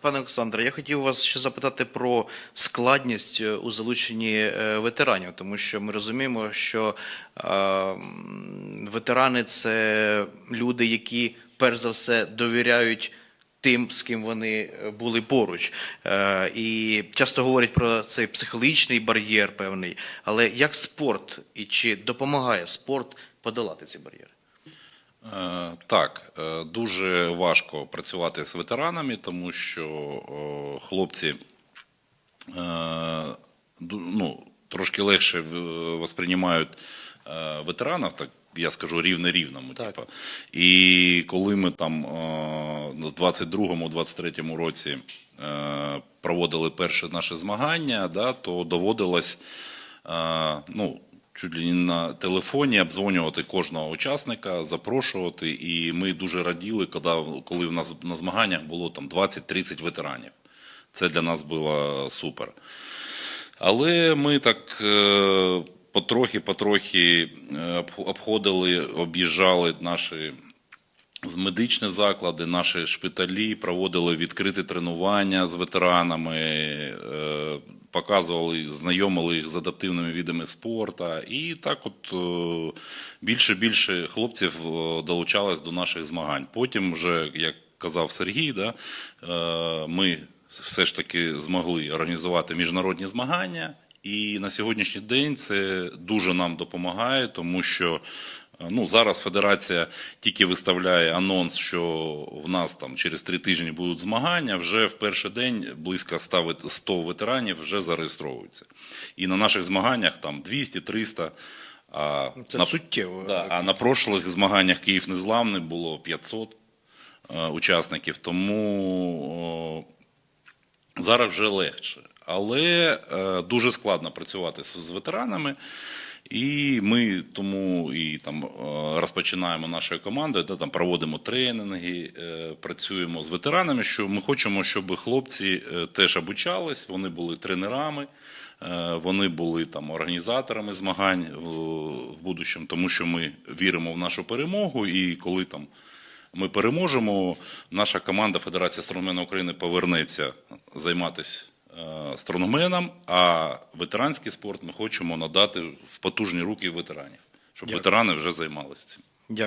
Пане Олександре, я хотів вас ще запитати про складність е, у залученні е, ветеранів, тому що ми розуміємо, що е, ветерани це люди, які перш за все довіряють тим, з ким вони були поруч. І часто говорять про цей психологічний бар'єр певний. Але як спорт і чи допомагає спорт подолати ці бар'єри? Е, Так, е, дуже важко працювати з ветеранами, тому що хлопці е, ну, трошки легше восприймають ветеранів, так я скажу рівне рівному. Типу. І коли ми там в 22-23 році проводили перші наші змагання, да, то доводилось ну, чуть ли не на телефоні обдзвонювати кожного учасника, запрошувати. І ми дуже раділи, коли, коли в нас на змаганнях було там 20-30 ветеранів. Це для нас було супер. Але ми так е, потрохи-потрохи е, обходили, об'їжджали наші медичні заклади, наші шпиталі, проводили відкриті тренування з ветеранами, е, показували, знайомили їх з адаптивними видами спорту. І так от е, більше більше хлопців е, долучалось до наших змагань. Потім, вже, як казав Сергій, да, е, ми все ж таки змогли організувати міжнародні змагання. І на сьогоднішній день це дуже нам допомагає, тому що ну, зараз федерація тільки виставляє анонс, що в нас там через три тижні будуть змагання. Вже в перший день близько 100 ветеранів вже зареєстровуються. І на наших змаганнях там 200-300. А Це на, суттєво. Да, а на прошлих змаганнях Київ Незламний було 500 е, учасників, тому о, зараз вже легше. Але е, дуже складно працювати з, ветеранами. І ми тому і там е, розпочинаємо нашою командою, де там проводимо тренінги, е, працюємо з ветеранами. Що ми хочемо, щоб хлопці теж обучались, вони були тренерами, вони були там організаторами змагань в, в будущому, тому що ми віримо в нашу перемогу. І коли там ми переможемо, наша команда Федерація стронгмена України повернеться займатися е, стронгменом, а ветеранський спорт ми хочемо надати в потужні руки ветеранів, щоб ветерани вже займалися цим.